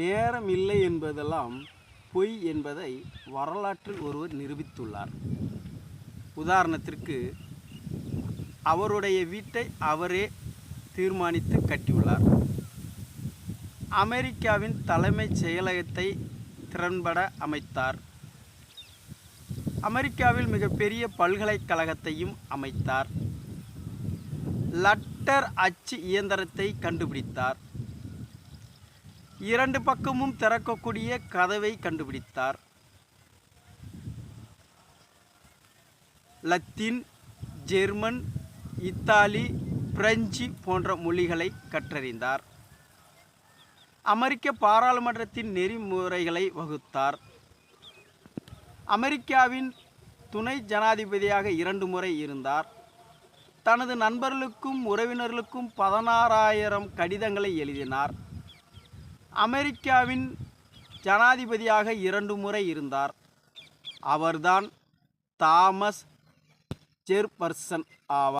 நேரம் இல்லை என்பதெல்லாம் பொய் என்பதை வரலாற்றில் ஒருவர் நிரூபித்துள்ளார். உதாரணத்திற்கு அவருடைய வீட்டை அவரே தீர்மானித்து கட்டியுள்ளார். அமெரிக்காவின் தலைமைச் செயலகத்தை திறன்பட அமைத்தார். அமெரிக்காவில் மிகப்பெரிய பல்கலைக்கழகத்தையும் அமைத்தார். லட்டர் அச்சு இயந்திரத்தை கண்டுபிடித்தார். இரண்டு பக்கமும் திறக்கக்கூடிய கதவை கண்டுபிடித்தார். லத்தீன் ஜெர்மன் இத்தாலி பிரெஞ்சு போன்ற மொழிகளை கற்றறிந்தார். அமெரிக்க பாராளுமன்றத்தின் நெறிமுறைகளை வகுத்தார். அமெரிக்காவின் துணை ஜனாதிபதியாக இரண்டு முறை இருந்தார். தனது நண்பர்களுக்கும் உறவினர்களுக்கும் பதினாறாயிரம் கடிதங்களை எழுதினார். அமெரிக்காவின் ஜனாதிபதியாக இரண்டு முறை இருந்தார். அவர்தான் தாமஸ் ஜெர்பர்சன் ஆவார்.